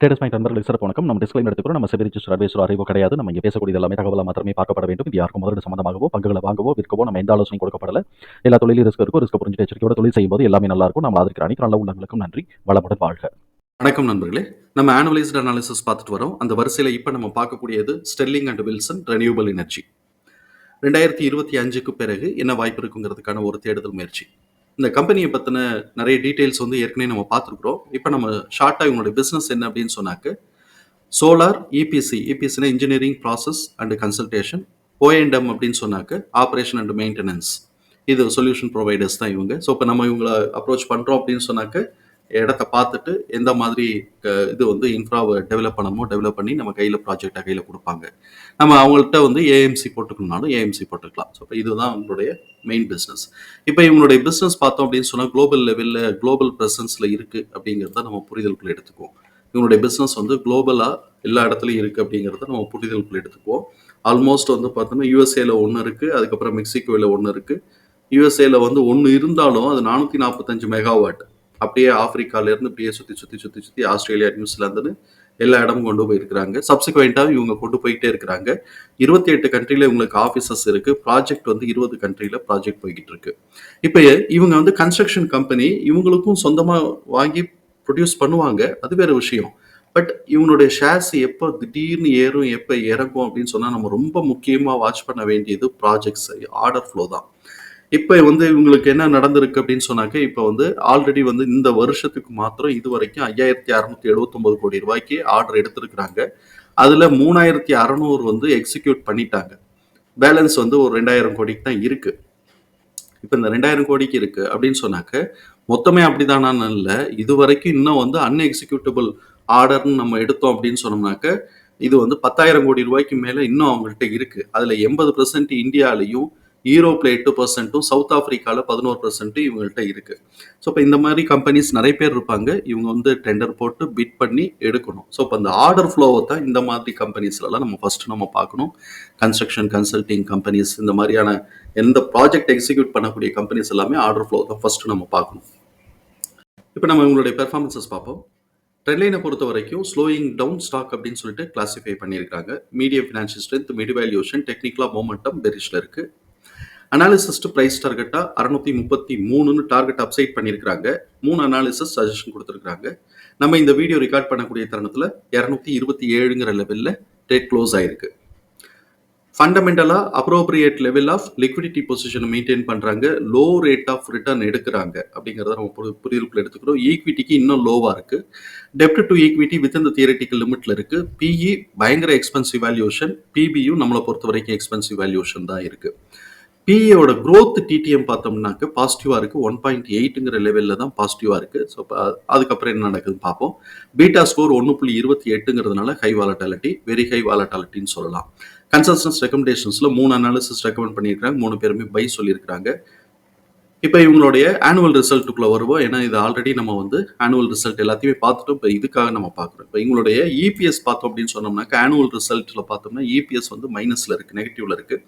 Traders point நண்பர்களுக்கு சிறப்பு வணக்கம். நம்ம டிஸ்கிளைம் எடுத்துக்கிறோம் நம்ம செபி ரிஜிஸ்டர் அட்வைசர் அறிவோ கிடையாது. நம்ம இங்கே பேசக்கூடிய எல்லாமே தகவலாக மாத்திரமே பார்க்கப்பட வேண்டும். இது யாருக்கும் முதலீடு சம்பந்தமாகவோ பங்குகளை வாங்கவோ விற்கவோ நம்ம எந்த ஆலோசனை கொடுக்கப்படல. எல்லா தொழிலும் ரிஸ்க் இருக்கும் ரிஸ்க் புரிஞ்சு எச்சரிக்கையோட தொழில் செய்யும்போது எல்லாமே நல்லா இருக்கும். நம்ம ஆதரிக்கிற அனைத்து நல்ல உள்ளங்களுக்கும் நன்றி. வளமுடன் வாழ்க. வணக்கம் நண்பர்களே. நம்ம ஆனுவலைஸ்ட் அனாலிசிஸ் பார்த்துட்டு வரோம். அந்த வரிசையில் இப்போ நம்ம பார்க்கக்கூடியது Sterling and Wilson renewable energy ரெண்டாயிரத்தி இருபத்தி அஞ்சுக்கு பிறகு என்ன வாய்ப்பு இருக்குங்கிறதுக்கான ஒரு தேடுதல் முயற்சி. இந்த கம்பெனியை பற்றின நிறைய டீட்டெயில்ஸ் வந்து ஏற்கனவே நம்ம பார்த்துருக்குறோம். இப்போ நம்ம ஷார்ட்டாக இவங்களுடைய பிஸ்னஸ் என்ன அப்படின்னு சொன்னாக்க solar EPC இபிசினா engineering process and consultation O and M அப்படின்னு சொன்னாக்க ஆப்ரேஷன் அண்ட் மெயின்டெனன்ஸ் இது சொல்யூஷன் ப்ரொவைடர்ஸ் தான் இவங்க. ஸோ இப்போ நம்ம இவங்களை அப்ரோச் பண்ணுறோம் அப்படின்னு சொன்னாக்க இடத்த பார்த்துட்டு எந்த மாதிரி இது வந்து இன்ஃப்ராவை டெவலப் பண்ணணுமோ டெவலப் பண்ணி நம்ம கையில் ப்ராஜெக்டாக கையில் கொடுப்பாங்க. நம்ம அவங்கள்ட்ட வந்து ஏஎம்சி போட்டுக்கணும்னாலும் ஏஎம்சி போட்டுக்கலாம். ஸோ இப்போ இதுதான் அவங்களுடைய மெயின் பிஸ்னஸ் இப்போ இவங்களுடைய பிஸ்னஸ் பார்த்தோம் அப்படின்னு சொன்னால் குளோபல் லெவலில் குளோபல் ப்ரெசன்ஸில் இருக்குது அப்படிங்கிறத நம்ம புரிதலுக்குள்ள எடுத்துக்குவோம். இவங்களுடைய பிஸ்னஸ் வந்து குளோபலாக எல்லா இடத்துலையும் இருக்குது அப்படிங்கிறத நம்ம புரிதலுக்குள்ள எடுத்துக்குவோம். ஆல்மோஸ்ட் வந்து பார்த்தோம்னா யூஎஸ்ஏல ஒன்று இருக்குது அதுக்கப்புறம் மெக்சிகோவில் ஒன்று இருக்குது யூஎஸ்ஏல வந்து ஒன்று இருந்தாலும் அது நானூற்றி நாற்பத்தஞ்சு மெகாவாட் அப்படியே ஆப்பிரிக்காலேருந்து இப்படியே சுற்றி சுற்றி சுற்றி சுற்றி ஆஸ்திரேலியா நியூசிலாந்துன்னு எல்லா இடமும் கொண்டு போயிருக்கிறாங்க. சப்சிக்வெண்ட்டாக இவங்க கொண்டு போயிட்டே இருக்கிறாங்க. இருபத்தி எட்டு கண்ட்ரியில் இவங்களுக்கு ஆஃபீஸஸ் இருக்குது ப்ராஜெக்ட் வந்து இருபது கண்ட்ரியில் ப்ராஜெக்ட் போய்கிட்டு இருக்கு. இப்போ இவங்க வந்து கன்ஸ்ட்ரக்ஷன் கம்பெனி இவங்களுக்கும் சொந்தமாக வாங்கி ப்ரொடியூஸ் பண்ணுவாங்க. அது வேற விஷயம். பட் இவனுடைய ஷேர்ஸ் எப்போ திடீர்னு ஏறும் எப்போ இறங்கும் அப்படின்னு சொன்னால் நம்ம ரொம்ப முக்கியமாக வாட்ச் பண்ண வேண்டியது ப்ராஜெக்ட்ஸ் ஆர்டர் ஃப்ளோ தான். இப்போ வந்து இவங்களுக்கு என்ன நடந்திருக்கு அப்படின்னு சொன்னாக்க இப்போ வந்து ஆல்ரெடி வந்து இந்த வருஷத்துக்கு மாத்திரம் இது வரைக்கும் ஐயாயிரத்தி அறநூத்தி எழுபத்தொன்பது கோடி ரூபாய்க்கு ஆர்டர் எடுத்திருக்கிறாங்க. அதில் மூணாயிரத்தி அறநூறு வந்து எக்ஸிக்யூட் பண்ணிட்டாங்க. பேலன்ஸ் வந்து ஒரு ரெண்டாயிரம் கோடிக்கு தான் இருக்கு. இப்போ இந்த ரெண்டாயிரம் கோடிக்கு இருக்கு அப்படின்னு சொன்னாக்க மொத்தமே அப்படிதானான்னு இல்லை. இது வரைக்கும் இன்னும் வந்து அன்எக்ஸிக்யூட்டபிள் ஆர்டர்னு நம்ம எடுத்தோம் அப்படின்னு சொன்னோம்னாக்க இது வந்து பத்தாயிரம் கோடி ரூபாய்க்கு மேலே இன்னும் அவங்கள்ட்ட இருக்கு. அதில் எண்பது பெர்சன்ட் இந்தியாலையும் யூரோப்ல எட்டு பர்சன்ட்டும் சவுத் ஆஃப்ரிக்காவில் பதினோரு பர்சன்ட்டும் இவங்கள்ட்ட இருக்குது ஸோ இப்போ இந்த மாதிரி கம்பெனிஸ் நிறைய பேர் இருப்பாங்க. இவங்க வந்து டெண்டர் போட்டு பிட் பண்ணி எடுக்கணும். ஸோ இப்போ அந்த ஆர்டர் ஃப்ளோவை தான் இந்த மாதிரி கம்பெனிஸ்லலாம் நம்ம ஃபஸ்ட்டு நம்ம பார்க்கணும். கன்ஸ்ட்ரக்ஷன் கன்சல்டிங் கம்பெனிஸ் இந்த மாதிரியான எந்த ப்ராஜெக்ட் எக்ஸிக்யூட் பண்ணக்கூடிய கம்பெனிஸ் எல்லாமே ஆர்டர் ஃப்ளோ தான் ஃபஸ்ட்டு நம்ம பார்க்கணும். இப்போ நம்ம இவங்களுடைய பெர்ஃபார்மன்சஸ் பார்ப்போம். ட்ரெண்ட்லைனை பொறுத்த வரைக்கும் ஸ்லோயிங் டவுன் ஸ்டாக் அப்படின்னு சொல்லிட்டு கிளாஸிஃபை பண்ணியிருக்காங்க. Medium financial strength mid valuation டெக்னிக்கலாக மோமெண்டம் பெரிஷ்ல இருக்குது அனாலிசிஸ்ட் ப்ரைஸ் டார்கெட்டாக அறுநூத்தி முப்பத்தி மூணுன்னு டார்கெட் அப்சைட் பண்ணியிருக்காங்க மூணு அனாலிசிஸ் சஜஷன் கொடுத்துருக்காங்க நம்ம இந்த வீடியோ ரெக்கார்ட் பண்ணக்கூடிய தருணத்தில் இரநூத்தி இருபத்தி ஏழுங்கிற லெவலில் டேட் க்ளோஸ் ஆயிருக்கு. ஃபண்டமெண்டலாக அப்ரோப்ரியேட் லெவல் ஆஃப் லிக்விடிட்டி பொசிஷனை மெயின்டைன் பண்ணுறாங்க லோ ரேட் ஆஃப் ரிட்டர்ன் எடுக்கிறாங்க அப்படிங்கிறத நம்ம புரிதலுக்குள்ள எடுத்துக்கிறோம். ஈக்விட்டிக்கு இன்னும் லோவாக இருக்குது டெப்ட் டு ஈக்விட்டி வித் இந்த தியரட்டிக்கல் லிமிட்ல இருக்குது பிஇ பயங்கர எக்ஸ்பென்சிவ் வேல்யூஷன் பிபியும் நம்மளை பொறுத்த வரைக்கும் எக்ஸ்பென்சிவ் வேல்யூஷன் தான் இருக்குது பிஏயோட க்ரோத் டிடிஎம் பார்த்தோம்னாக்க பாசிட்டிவாக இருக்குது ஒன் பாயிண்ட் எயிட்டுங்கிற லெவலில் தான் பாசிட்டிவாக இருக்குது ஸோ அதுக்கப்புறம் என்ன நடக்குதுன்னு பார்ப்போம். பீட்டா ஸ்கோர் ஒன்று புள்ளி இருபத்தி எட்டுங்கிறதுனால ஹை வாலட்டாலிட்டி வெரி ஹை வாலட்டாலிட்டின்னு சொல்லலாம். கன்சல்டன்ஸ் ரெக்கமெண்டேஷன்ஸில் மூணு அனாலிசிஸ் ரெக்கமெண்ட் பண்ணியிருக்காங்க. மூணு பேருமே பை சொல்லியிருக்காங்க இப்போ இவங்களுடைய ஆனுவல் ரிசல்ட்டுக்குள்ளே வருவோம். ஏன்னா இது ஆல்ரெடி நம்ம வந்து ஆனுவல் ரிசல்ட் எல்லாத்தையுமே பார்த்துட்டோம். இப்போ இதுக்காக நம்ம பார்க்குறோம். இப்போ இவங்களுடைய இபிஎஸ் பார்த்தோம் அப்படின்னு சொன்னோம்னாக்க ஆனுவல் ரிசல்ட்டில் பார்த்தோம்னா இபிஎஸ் வந்து மைனஸில் இருக்குது நெகட்டிவில் இருக்குது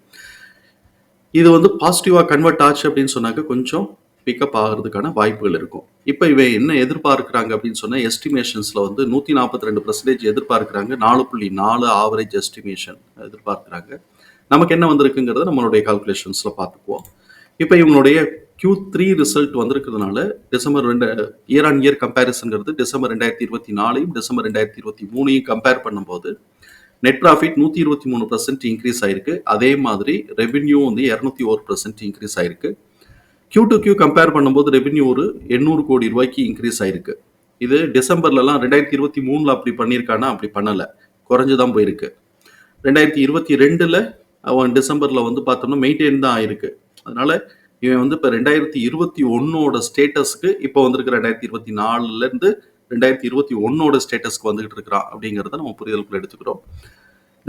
இது வந்து பாசிட்டிவாக கன்வெர்ட் ஆச்சு அப்படின்னு சொன்னாக்க கொஞ்சம் பிக்கப் ஆகிறதுக்கான வாய்ப்புகள் இருக்கும். இப்போ இவன் என்ன எதிர்பார்க்குறாங்க அப்படின்னு சொன்னால் எஸ்டிமேஷன்ஸில் வந்து நூற்றி நாற்பத்தி ரெண்டு பர்சன்டேஜ் எதிர்பார்க்குறாங்க. நாலு புள்ளி நாலு ஆவரேஜ் எஸ்டிமேஷன் எதிர்பார்க்குறாங்க. நமக்கு என்ன வந்திருக்குங்கிறத நம்மளுடைய கால்குலேஷன்ஸில் பார்த்துக்குவோம். இப்போ இவங்களுடைய கியூ த்ரீ ரிசல்ட் வந்திருக்கிறதுனால டிசம்பர் ரெண்டு இயர் ஆன் இயர் கம்பேரிசன்கிறது டிசம்பர் ரெண்டாயிரத்தி இருபத்தி நாலையும் டிசம்பர் ரெண்டாயிரத்தி இருபத்தி மூணையும் கம்பேர் பண்ணும்போது நெட் ப்ராஃபிட் நூற்றி இருபத்தி மூணு பர்சன்ட் இன்க்ரீஸ் ஆயிருக்கு. அதே மாதிரி ரெவென்யூ வந்து இரநூத்தி ஒரு பர்சன்ட் இன்க்ரீஸ் ஆயிருக்கு. கியூ டு கியூ கம்பேர் பண்ணும்போது ரெவென்யூ ஒரு எண்ணூறு கோடி ரூபாய்க்கு இன்க்ரீஸ் ஆயிருக்கு. இது டிசம்பர்லலாம் ரெண்டாயிரத்தி இருபத்தி மூணில் அப்படி பண்ணியிருக்கானா அப்படி பண்ணலை. குறைஞ்சு தான் போயிருக்கு. ரெண்டாயிரத்தி இருபத்தி ரெண்டில் அவன் டிசம்பரில் வந்து பார்த்தோம்னா மெயின்டைன் தான் ஆயிருக்கு. அதனால இவன் வந்து இப்போ ரெண்டாயிரத்தி இருபத்தி ஒன்னோட ஸ்டேட்டஸ்க்கு இப்போ வந்திருக்க ரெண்டாயிரத்தி இருபத்தி நாலுலேருந்து ரெண்டாயிரத்தி இருபத்தி ஒன்னோட ஸ்டேட்டஸ்க்கு வந்துகிட்டு இருக்கிறான் அப்படிங்கிறத நம்ம புரிதலுக்குள்ள எடுத்துக்கிறோம்.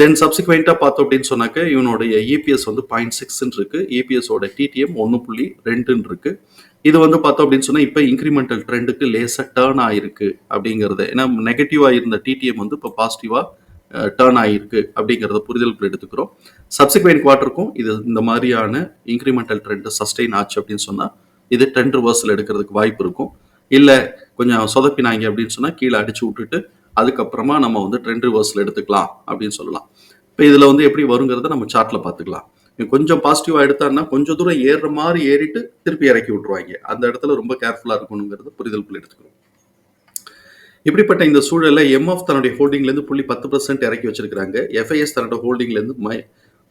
தென் சப்சிக்வெண்ட்டாக பார்த்தோம் அப்படின்னு சொன்னாக்க இவனுடைய இபிஎஸ் வந்து பாயிண்ட் சிக்ஸ்ன்னு இருக்கு. இபிஎஸோட டிடிஎம் ஒன்று புள்ளி ரெண்டுன்னு இருக்கு. இது வந்து பார்த்தோம் அப்படின்னு சொன்னால் இப்போ இன்க்ரிமெண்டல் ட்ரெண்டுக்கு லேசாக டேர்ன் ஆயிருக்கு அப்படிங்கிறது ஏன்னா நெகட்டிவாக இருந்த டிடிஎம் வந்து இப்போ பாசிட்டிவாக டேர்ன் ஆகிருக்கு அப்படிங்கிறத புரிதலுக்குள்ள எடுத்துக்கிறோம். சப்சிக்வெண்ட் குவார்ட்டருக்கும் இது இந்த மாதிரியான இன்க்ரிமெண்டல் ட்ரெண்டு சஸ்டெயின் ஆச்சு அப்படின்னு சொன்னால் இது ட்ரெண்ட் ரிவர்ஸில் எடுக்கிறதுக்கு வாய்ப்பு இருக்கும். இல்லை கொஞ்சம் சொதப்பினாங்க அப்படின்னு சொன்னால் கீழே அடிச்சு விட்டுட்டு அதுக்கப்புறமா நம்ம வந்து ட்ரெண்ட் ரிவர்ஸில் எடுத்துக்கலாம் அப்படின்னு சொல்லலாம். இப்போ இதில் வந்து எப்படி வருங்கிறத நம்ம சார்ட்டில் பார்த்துக்கலாம். கொஞ்சம் பாசிட்டிவாக எடுத்தான்னா கொஞ்சம் தூரம் ஏறுற மாதிரி ஏறிட்டு திருப்பி இறக்கி விட்டுருவாங்க. அந்த இடத்துல ரொம்ப கேர்ஃபுல்லாக இருக்கணுங்கிறது புரிதலுக்குள்ள எடுத்துக்கணும். இப்படிப்பட்ட இந்த சூழலில் எம்எஃப் தன்னுடைய ஹோல்டிங்லேருந்து புள்ளி பத்து பர்சன்ட் இறக்கி வச்சிருக்கிறாங்க. எஃப்ஐஎஸ் தன்னோட ஹோல்டிங்லேருந்து மை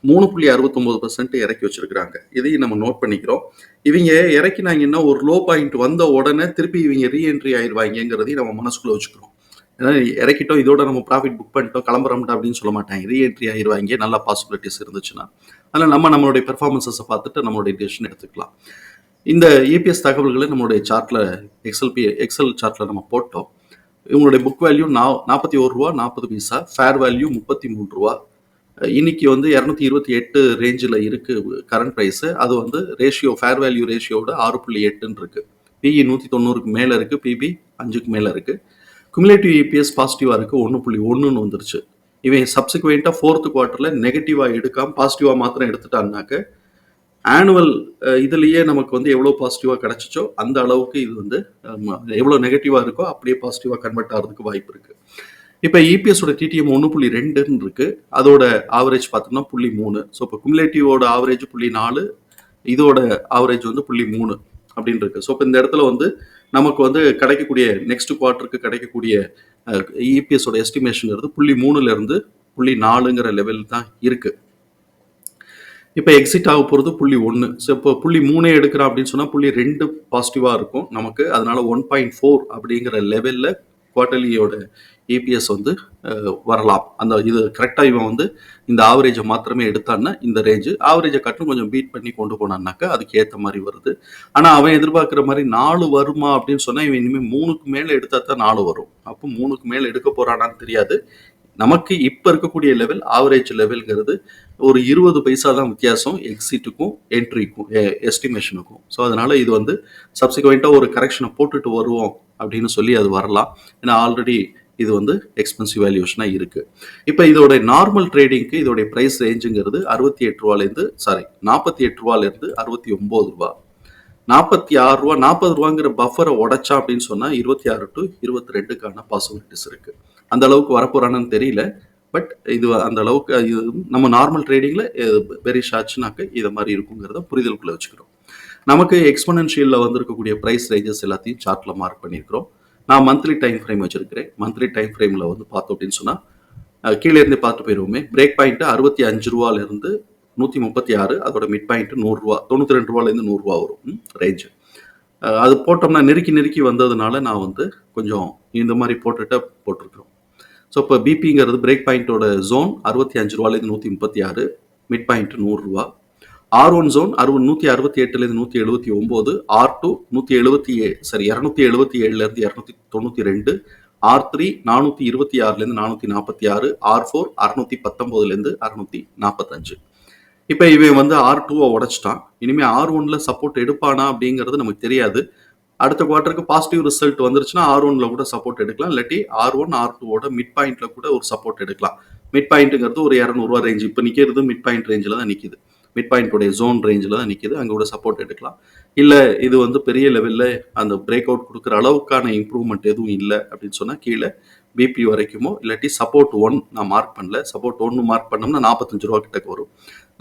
மூணு புள்ளி அறுபத்தொம்போது பர்சன்ட் இறக்கி வச்சிருக்கிறாங்க. இதையும் நம்ம நோட் பண்ணிக்கிறோம். இவங்க இறக்கினாங்கன்னா ஒரு லோ பாயிண்ட் வந்த உடனே திருப்பி இவங்க ரீஎன்ட்ரி ஆயிடுவாங்கிறதையும் நம்ம மனசுக்குள்ள வச்சுக்கிறோம். ஏன்னா இறக்கிட்டோம் இதோட நம்ம ப்ராஃபிட் புக் பண்ணிட்டோம் கிளம்புறோம்டா அப்படின்னு சொல்ல மாட்டாங்க. ரீஎன்ட்ரி ஆயிடுவாங்க நல்ல பாசிபிலிட்டிஸ் இருந்துச்சுன்னா. அதனால் நம்ம நம்மளுடைய பெர்ஃபார்மன்ஸஸை பார்த்துட்டு நம்மளுடைய டிசிஷன் எடுத்துக்கலாம். இந்த இபிஎஸ் தகவல்களை நம்மளுடைய சார்ட்டில் எக்ஸல் பி எக்ஸல் சார்ட்டில் நம்ம போட்டோம். இவங்களுடைய புக் வேல்யூ நா நாற்பத்தி ஒரு ரூபா நாற்பது பைசா. ஃபேர் வேல்யூ முப்பத்தி மூணு ரூபா. இன்னைக்கு வந்து இரநூத்தி இருபத்தி எட்டு ரேஞ்சில் இருக்கு கரண்ட் ப்ரைஸு அது வந்து ரேஷியோ ஃபேர் வேல்யூ ரேஷியோட ஆறு புள்ளி எட்டுன்னு இருக்கு. பிஇ நூற்றி தொண்ணூறுக்கு மேலே இருக்கு பிபி அஞ்சுக்கு மேலே இருக்கு. குமுலேட்டிவ் இபிஎஸ் பாசிட்டிவாக இருக்கு ஒன்று புள்ளி ஒன்றுன்னு வந்துருச்சு. இவன் சப்சிக்வெண்ட்டாக ஃபோர்த்து குவார்ட்டரில் நெகட்டிவாக எடுக்காம பாசிட்டிவாக மாத்திரம் எடுத்துட்டான்னாக்க ஆனுவல் இதுலேயே நமக்கு வந்து எவ்வளோ பாசிட்டிவாக கிடச்சிச்சோ அந்த அளவுக்கு இது வந்து எவ்வளோ நெகட்டிவாக இருக்கோ அப்படியே பாசிட்டிவாக கன்வெர்ட் ஆகிறதுக்கு வாய்ப்பு இருக்குது இப்போ இபிஎஸோட டிடிஎம் ஒன்று புள்ளி ரெண்டுன்னு இருக்கு அதோட ஆவரேஜ் பார்த்தோம்னா புள்ளி மூணு. ஸோ இப்போ குமுலேட்டிவோட ஆவரேஜ் புள்ளி நாலு இதோட ஆவரேஜ் வந்து புள்ளி மூணு அப்படின்னு இருக்கு ஸோ இப்போ இந்த இடத்துல வந்து நமக்கு வந்து கிடைக்கக்கூடிய நெக்ஸ்ட் குவார்ட்டருக்கு கிடைக்கக்கூடிய இபிஎஸோட எஸ்டிமேஷன் புள்ளி மூணுலேருந்து புள்ளி நாலுங்கிற லெவல் தான் இருக்கு. இப்போ எக்ஸிட் ஆக போகிறது புள்ளி ஒன்று ஸோ இப்போ புள்ளி மூணே எடுக்கிறோம் அப்படின்னு சொன்னால் புள்ளி ரெண்டு பாசிட்டிவாக இருக்கும் நமக்கு. அதனால ஒன் பாயிண்ட் ஃபோர் அப்படிங்கிற லெவலில் குவார்டர்லியோட இபிஎஸ் வந்து வரலாம். அந்த இது கரெக்டாக இவன் வந்து இந்த ஆவரேஜை மாத்திரமே எடுத்தான்னா இந்த ரேஞ்சு ஆவரேஜை கட்டும் கொஞ்சம் பீட் பண்ணி கொண்டு போனான்னாக்கா அதுக்கு ஏற்ற மாதிரி வருது. ஆனால் அவன் எதிர்பார்க்குற மாதிரி நாலு வருமா அப்படின்னு சொன்னால் இவன் இனிமேல் மூணுக்கு மேலே எடுத்தா தான் நாலு வரும். அப்போ மூணுக்கு மேலே எடுக்க போகிறானான்னு தெரியாது. நமக்கு இப்போ இருக்கக்கூடிய லெவல் ஆவரேஜ் லெவல்ங்கிறது ஒரு இருபது பைசா தான் வித்தியாசம் எக்ஸிட்டுக்கும் என்ட்ரிக்கும் எஸ்டிமேஷனுக்கும் ஸோ அதனால் இது வந்து சப்சிக்வெண்ட்டாக ஒரு கரெக்ஷனை போட்டுட்டு வருவோம். அப்படின்னு சொல்லி அது வரலாம். ஏன்னா ஆல்ரெடி இது வந்து எக்ஸ்பென்சிவ் வேல்யூஷனாக இருக்குது இப்போ இதோட நார்மல் ட்ரேடிங்க்கு இதோடைய ப்ரைஸ் ரேஞ்சுங்கிறது அறுபத்தி எட்டு ரூபாலேருந்து சாரி நாற்பத்தி எட்டு ரூபாலேருந்து அறுபத்தி ஒம்பது ரூபா. நாற்பத்தி ஆறு ரூபா நாற்பது ரூபாங்கிற பஃபரை உடைச்சா அப்படின்னு சொன்னால் இருபத்தி ஆறு டு இருபத்தி ரெண்டுக்கான பாசிபிலிட்டிஸ் இருக்குது அந்த அளவுக்கு வரப்போறானு தெரியல. பட் இது அந்த அளவுக்கு இது நம்ம நார்மல் ட்ரேடிங்கில் பெரிய ஷாச்சுனாக்க இதை மாதிரி இருக்குங்கிறத புரிதலுக்குள்ளே வச்சுக்கிறோம். நமக்கு எக்ஸ்பனன்ஷியலில் வந்திருக்கக்கூடிய ப்ரைஸ் ரேஞ்சஸ் எல்லாத்தையும் சார்ட்டில் மார்க் பண்ணியிருக்கிறோம். நான் மந்த்லி டைம் ஃப்ரேம் வச்சிருக்கிறேன். மந்த்லி டைம் ஃப்ரேமில் வந்து பார்த்தோம் அப்படின்னு சொன்னால் கீழே இருந்து பார்த்து போயிடுவோமே பிரேக் பாயிண்ட்டு அறுபத்தி அஞ்சு ரூபாலேருந்து நூற்றி முப்பத்தி ஆறு அதோட மிட் பாயிண்ட் நூறுரூவா தொண்ணூற்றி ரெண்டு ரூபாலேருந்து நூறுரூவா வரும். ரேஞ்சு அது போட்டோம்னா நெருக்கி நெருக்கி வந்ததுனால நான் வந்து கொஞ்சம் இந்த மாதிரி போட்டுட்டு போட்டிருக்கிறோம். ஸோ இப்போ பிபிங்கிறது பிரேக் பாயிண்ட்டோட ஜோன் அறுபத்தி அஞ்சு ரூபாலேருந்து நூற்றி முப்பத்தி ஆறு மிட் பாயிண்ட்டு நூறுரூவா ஆர் ஒன் ஜோன் அறுபது நூற்றி அறுபத்தி எட்டுலேருந்து நூற்றி எழுபத்தி ஒம்பது ஆர் டூ நூற்றி எழுபத்தி ஏ சரி இரநூத்தி எழுபத்தி ஏழுலேருந்து இரநூத்தி தொண்ணூற்றி ரெண்டு ஆர் த்ரீ நானூற்றி இருபத்தி ஆறுலேருந்து நானூற்றி நாற்பத்தி ஆறு ஆர் ஃபோர் அறுநூத்தி பத்தொம்போதுலேருந்து அறுநூத்தி நாற்பத்தஞ்சு. இப்போ இவன் வந்து ஆர் டூவை உடைச்சிட்டான். இனிமேல் ஆர் ஒன்ல சப்போர்ட் எடுப்பானா அப்படிங்கிறது நமக்கு தெரியாது. அடுத்த குவார்ட்டருக்கு பாசிட்டிவ் ரிசல்ட் வந்துருச்சுன்னா ஆர் ஒன்ல கூட சப்போர்ட் எடுக்கலாம். இல்லாட்டி ஆர் ஒன் ஆர் டூவோட மிட் பாயிண்ட்ல கூட ஒரு சப்போர்ட் எடுக்கலாம். மிட் பாயிண்ட்டுங்கிறது ஒரு இரநூறுவா ரேஞ்ச் இப்போ நிற்கிறது மிட் பாயிண்ட் ரேஞ்சில் தான் நிற்கிது மிட் பாயிண்டோடைய ஜோன் ரேஞ்சில் தான் நிற்கிது அங்கே கூட சப்போர்ட் எடுக்கலாம். இல்லை இது வந்து பெரிய லெவலில் அந்த பிரேக் அவுட் கொடுக்குற அளவுக்கான இம்ப்ரூவ்மெண்ட் எதுவும் இல்லை அப்படின்னு சொன்னால் கீழே பிபி வரைக்குமோ இல்லாட்டி சப்போர்ட் ஒன் நான் மார்க் பண்ணல. சப்போர்ட் ஒன்று மார்க் பண்ணோம்னா நாற்பத்தஞ்சு ரூபா கிட்டக்கு வரும்.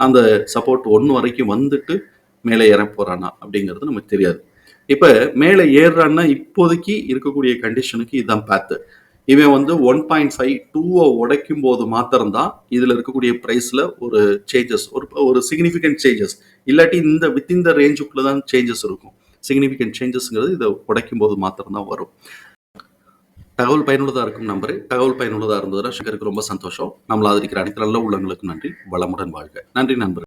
அந்த சப்போர்ட் ஒன்று வரைக்கும் வந்துட்டு மேலே ஏற போகிறானா அப்படிங்கிறது நமக்கு தெரியாது. இப்போ மேலே ஏறுறான்னா இப்போதைக்கு இருக்கக்கூடிய கண்டிஷனுக்கு இதுதான் பேத்து இவன் வந்து ஒன் பாயிண்ட் ஃபைவ் டூவை உடைக்கும் போது மாத்திரம்தான் இதில் இருக்கக்கூடிய ப்ரைஸில் ஒரு சேஞ்சஸ் ஒரு ஒரு சிக்னிஃபிகண்ட் சேஞ்சஸ் இல்லாட்டி இந்த வித்தின் த ரேஞ்சுக்குள்ளே தான் சேஞ்சஸ் இருக்கும். சிக்னிஃபிகண்ட் சேஞ்சஸ்ங்கிறது இதை உடைக்கும் போது மாத்திரம்தான் வரும். தகவல் பயனுள்ளதாக இருக்கும் நம்பரு. தகவல் பயனுள்ளதாக இருந்ததுன்னா சங்கருக்கு ரொம்ப சந்தோஷம். நம்மள ஆதரிக்கிற அனைத்து நல்ல உள்ளங்களுக்கு நன்றி. வளமுடன் வாழ்க. நன்றி நண்பர்